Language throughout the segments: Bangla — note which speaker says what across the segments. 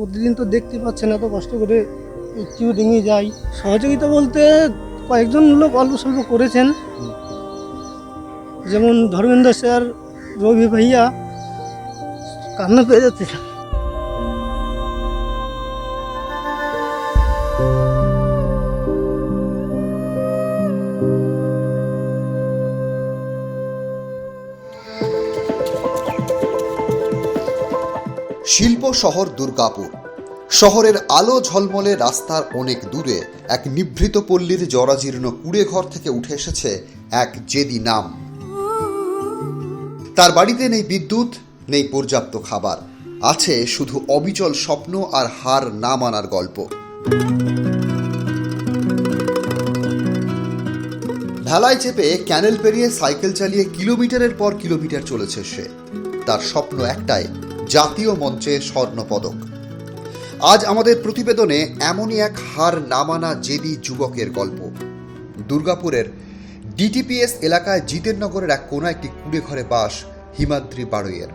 Speaker 1: প্রতিদিন তো দেখতে পাচ্ছেন এত কষ্ট করে একটু ডিঙে যাই সহযোগিতা বলতে কয়েকজন লোক অল্প স্বল্প করেছেন। যেমন ধর্মেন্দ্র স্যার, রবি ভাইয়া, কান্না পেয়ে যাচ্ছে
Speaker 2: শিল্প শহর দুর্গাপুর। শহরের আলো ঝলমলে রাস্তার অনেক দূরে এক নিভৃত পল্লীর জরাজীর্ণ কুড়ে ঘর থেকে উঠে এসেছে এক জেদি নাম। তার বাড়িতে নেই বিদ্যুৎ, নেই পর্যাপ্ত খাবার। আছে শুধু অবিচল স্বপ্ন আর হার না মানার গল্প। ভেলায় চেপে ক্যানেল পেরিয়ে সাইকেল চালিয়ে কিলোমিটারের পর কিলোমিটার চলেছে সে। তার স্বপ্ন একটাই জাতীয় মঞ্চে স্বর্ণপদক। আজ আমাদের প্রতিবেদনে এমনই এক হার নামানা জেদি যুবকের গল্প। দুর্গাপুরের ডিটিপিএস এলাকায় জিতেননগরের এক কোনা একটি কুড়ে ঘরে বাস হিমাদ্রি বাড়ইয়ের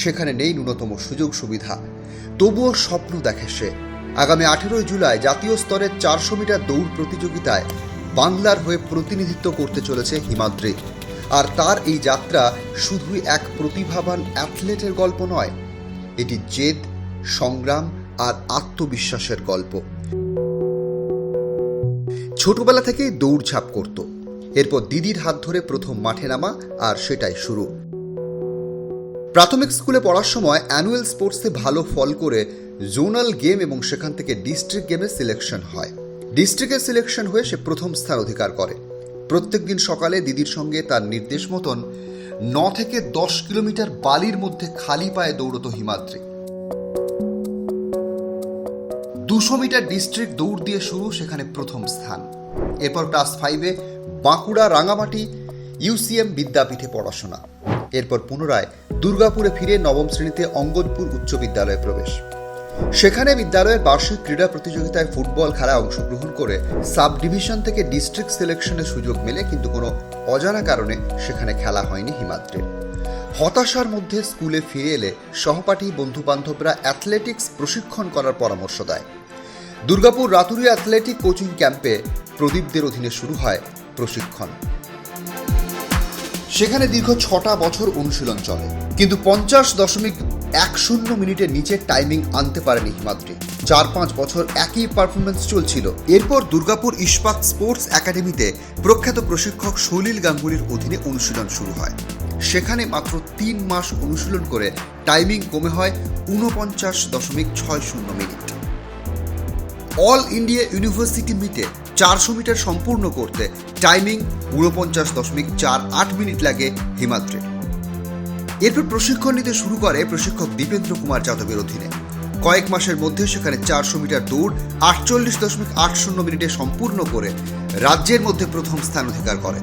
Speaker 2: সেখানে নেই ন্যূনতম সুযোগ সুবিধা। তবুও স্বপ্ন দেখে সে। আগামী আঠেরোই জুলাই জাতীয় স্তরের চারশো মিটার দৌড় প্রতিযোগিতায় বাংলার হয়ে প্রতিনিধিত্ব করতে চলেছে হিমাদ্রি। আর তার এই যাত্রা শুধুই এক প্রতিভাবান অ্যাথলেটের গল্প নয়, এটি জেদ, সংগ্রাম আর আত্মবিশ্বাসের গল্প। ছোটবেলা থেকেই দৌড়ঝাঁপ করত। এরপর দিদির হাত ধরে প্রথম মাঠে নামা আর সেটাই শুরু। প্রাথমিক স্কুলে পড়ার সময় অ্যানুয়াল স্পোর্টসে ভালো ফল করে জোনাল গেম এবং সেখান থেকে ডিস্ট্রিক্ট গেমে সিলেকশন হয়। ডিস্ট্রিক্টের সিলেকশন হয়ে সে প্রথম স্থান অধিকার করে। প্রত্যেকদিন সকালে দিদির সঙ্গে তার নির্দেশ মতন ন থেকে দশ কিলোমিটার বালির মধ্যে খালি পায়ে দৌড়ত হিমাদ্রি। দুশো মিটার ডিস্ট্রিক্ট দৌড় দিয়ে শুরু সেখানে প্রথম স্থান। এরপর ক্লাস ফাইভে বাঁকুড়া রাঙামাটি ইউসিএম বিদ্যাপীঠে পড়াশোনা। এরপর পুনরায় দুর্গাপুরে ফিরে নবম শ্রেণীতে অঙ্গদপুর উচ্চ বিদ্যালয়ে প্রবেশ। সেখানে বিদ্যালয়ের বার্ষিক ক্রীড়া প্রতিযোগিতায় ফুটবল খেলায় অংশগ্রহণ করে সাব ডিভিশন থেকে ডিস্ট্রিক্ট সিলেকশনের সুযোগ মেলে, কিন্তু কোনো অজানা কারণে সেখানে খেলা হয়নি হিমাদ্রির হতাশার মধ্যে স্কুলে ফিরে এলে সহপাঠী বন্ধু বান্ধবরা অ্যাথলেটিক্স প্রশিক্ষণ করার পরামর্শ দেয়। দুর্গাপুর রাতুরি অ্যাথলেটিক কোচিং ক্যাম্পে প্রদীপদের অধীনে শুরু হয় প্রশিক্ষণ। সেখানে দীর্ঘ ছটা বছর অনুশীলন চলে, কিন্তু পঞ্চাশ দশমিক এক শূন্য মিনিটের নিচে টাইমিং আনতে পারেনি হিমাদ্রি। চার পাঁচ বছর একই পারফরমেন্স চলছিল। এরপর দুর্গাপুর ইস্পাত স্পোর্টস একাডেমিতে প্রখ্যাত প্রশিক্ষক সলিল গাঙ্গুলির অধীনে অনুশীলন শুরু হয়। সেখানে মাত্র তিন মাস অনুশীলন করে টাইমিং কমে হয় ঊনপঞ্চাশ দশমিক ছয় শূন্য মিনিট। অল ইন্ডিয়া ইউনিভার্সিটি মিটে চারশো মিটার সম্পূর্ণ করতে টাইমিং ঊনপঞ্চাশ দশমিক চার আট মিনিট লাগে হিমাদ্রির। এরপর প্রশিক্ষণ নিতে শুরু করে প্রশিক্ষক দীপেন্দ্র কুমার যাদবের অধীনে। কয়েক মাসের মধ্যে সেখানে চারশো মিটার দৌড়, আটচল্লিশ দশমিক আট শূন্য মিনিটে সম্পূর্ণ করে রাজ্যের মধ্যে প্রথম স্থান অধিকার করে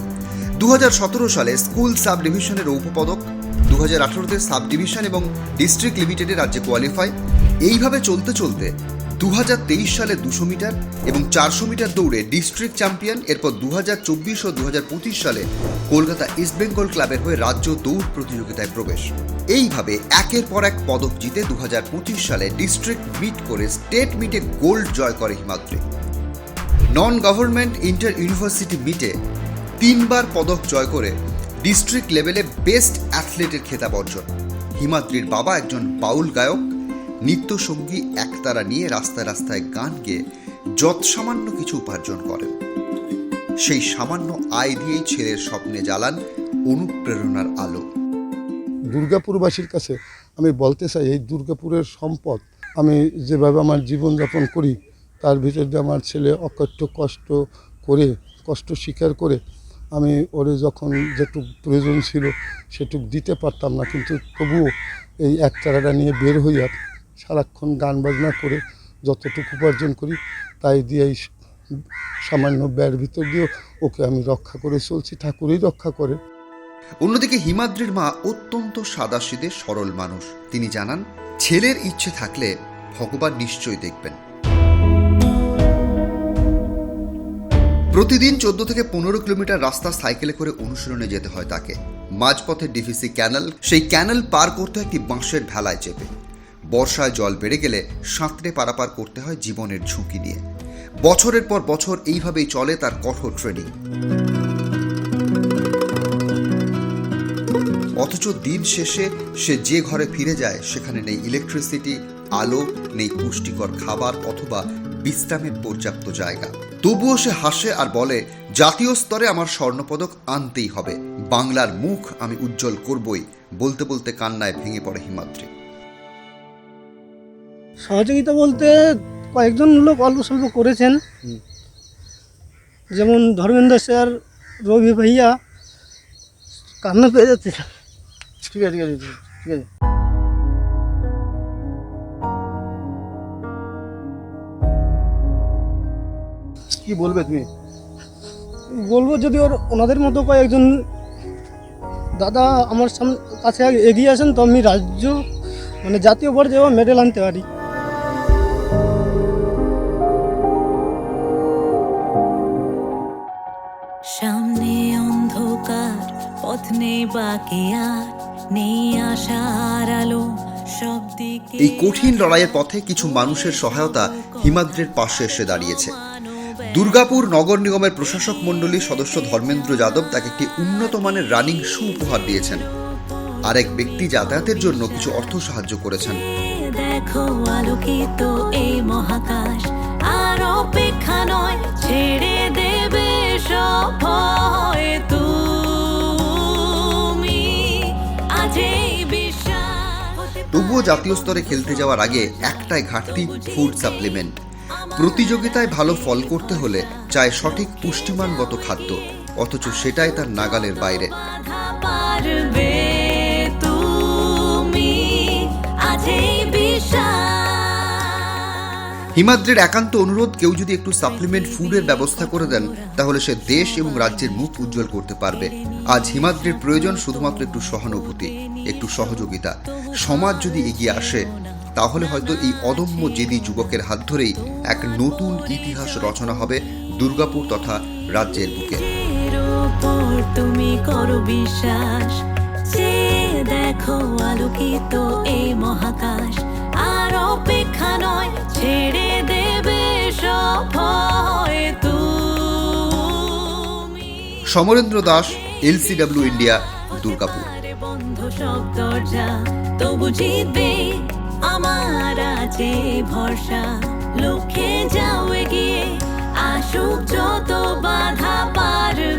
Speaker 2: দু হাজার সতেরো সালে স্কুল সাব ডিভিশনের উপপদক দু হাজার আঠারোতে সাব ডিভিশন এবং ডিস্ট্রিক্ট লিমিটেডে রাজ্যে কোয়ালিফাই। এইভাবে চলতে চলতে দু হাজার তেইশ সালে দুশো মিটার এবং চারশো মিটার দৌড়ে ডিস্ট্রিক্ট চ্যাম্পিয়ন, এরপর দু চব্বিশ ও দু হাজার পঁচিশ সালে কলকাতা ইস্টবেঙ্গল ক্লাবের হয়ে রাজ্য দৌড় প্রতিযোগিতায় প্রবেশ। এইভাবে একের পর এক পদক জিতে দু হাজার পঁচিশ সালে ডিস্ট্রিক্ট মিট করে স্টেট মিটে গোল্ড জয় করে Himadri. Non government inter university মিটে তিনবার পদক জয় করে ডিস্ট্রিক্ট লেভেলে বেস্ট অ্যাথলেটের খেতাব অর্জন। হিমাদ্রির বাবা একজন বাউল গায়ক নৃত্যসঙ্গী একতারা নিয়ে রাস্তায় রাস্তায় গান গেয়ে যৎ সামান্য কিছু উপার্জন করেন। সেই সামান্য আয় দিয়েই ছেলের স্বপ্নে জ্বালান অনুপ্রেরণার আলো।
Speaker 3: দুর্গাপুরবাসীর কাছে আমি বলতে চাই, এই দুর্গাপুরের সম্পদ আমি যেভাবে আমার জীবনযাপন করি, তার ভিতর আমার ছেলে অকথ্য কষ্ট করে, কষ্ট স্বীকার করে আমি ওরে যখন যেটুক প্রয়োজন ছিল সেটুক দিতে পারতাম না, কিন্তু তবুও এই একতারাটা নিয়ে বের হইয়া সারাক্ষণ গান বাজনা করে যতটুকু উপার্জন করি, তাই দিয়ে এই সামান্য ব্যয়ের ভিতর দিয়েও ওকে আমি রক্ষা করে চলছি, ঠাকুরই রক্ষা করে।
Speaker 2: অন্যদিকে হিমাদ্রির মা অত্যন্ত সাদাসিদে সরল মানুষ। তিনি জানান, ছেলের ইচ্ছে থাকলে ভগবান নিশ্চয়ই দেখবেন। প্রতিদিন চোদ্দ থেকে পনেরো কিলোমিটার রাস্তা সাইকেলে করে অনুশীলনে যেতে হয় তাকে। মাঝপথে ডিভিসি ক্যানাল, সেই ক্যানাল পার করতে একটি বাঁশের ভেলায় চেপে। বর্ষায় জল বেড়ে গেলে সাঁতরে পারাপার করতে হয় জীবনের ঝুঁকি নিয়ে। বছরের পর বছর এইভাবেই চলে তার কঠোর ট্রেনিং অথচ দিন শেষে সে যে ঘরে ফিরে যায়, সেখানে নেই ইলেকট্রিসিটি আলো, নেই পুষ্টিকর খাবার অথবা বিশ্রামের পর্যাপ্ত জায়গা। তবুও সে হাসে আর বলে, জাতীয় স্তরে আমার স্বর্ণপদক আনতেই হবে। বাংলার মুখ আমি উজ্জ্বল করবই। বলতে বলতে কান্নায় ভেঙে পড়ে হিমাদ্রি।
Speaker 1: সহযোগিতা বলতে কয়েকজন লোক অল্প স্বল্প করেছেন। যেমন ধর্মেন্দ্র স্যার রবি ভাইয়া কান্না পেয়ে যাচ্ছে। ঠিক আছে ঠিক আছে ঠিক আছে।
Speaker 3: কি বলবে তুমি?
Speaker 1: বলব যদি ওর ওনাদের মতো কয়েকজন দাদা আমার সামনে কাছে এগিয়ে আসেন তো আমি রাজ্য মানে জাতীয় পর্যায়ে মেডেল আনতে পারি।
Speaker 4: সামনে অন্ধকার পথ নেই বাকি আর নেই আশার আলো সব দিকে
Speaker 2: এই কঠিন লড়াইয়ের পথে কিছু মানুষের সহায়তা হিমাদ্রের পাশে এসে দাঁড়িয়েছে। দুর্গাপুর নগর নিগমের প্রশাসক মণ্ডলীর সদস্য ধর্মেন্দ্র যাদব তাকে একটি উন্নত মানের রানিং শু উপহার দিয়েছেন। আরেক ব্যক্তি যাতায়াতের জন্য কিছু অর্থ সাহায্য করেছেন।
Speaker 4: দেখো আলোকিত এই মহাকাশ
Speaker 2: তবুও জাতীয় স্তরে খেলতে যাওয়ার আগে একটাই ঘাটতি ফুড সাপ্লিমেন্ট প্রতিযোগিতায় ভালো ফল করতে হলে চায় সঠিক পুষ্টিমানগত খাদ্য, অথচ সেটাই তার নাগালের বাইরে। হিমাদ্রির একান্ত অনুরোধ, কেউ যদি একটু সাপ্লিমেন্ট ফুডের ব্যবস্থা করে দেন, তাহলে সে দেশ এবং রাজ্যের মুখ উজ্জ্বল করতে পারবে। আজ হিমাদ্রির প্রয়োজন শুধুমাত্র একটু সহানুভূতি, একটু সহযোগিতা। সমাজ যদি এগিয়ে আসে, তাহলে হয়তো এই অদম্য জেদি যুবকের হাত ধরেই এক নতুন ইতিহাস রচনা হবে দুর্গাপুর তথা রাজ্যের বুকে।
Speaker 4: তুমি করো বিশ্বাস দেখো আলোকিত এই মহাকাশ। আর অপেক্ষা নয় ছেড়ে দেবে তুমি।
Speaker 2: Samarendra Das LCW India Durgapur.
Speaker 4: বন্ধ সব দরজা তবু জিতবে আমার আছে ভরসা। লক্ষ্যে যাও এগিয়ে আসুক যত বাধা পারবে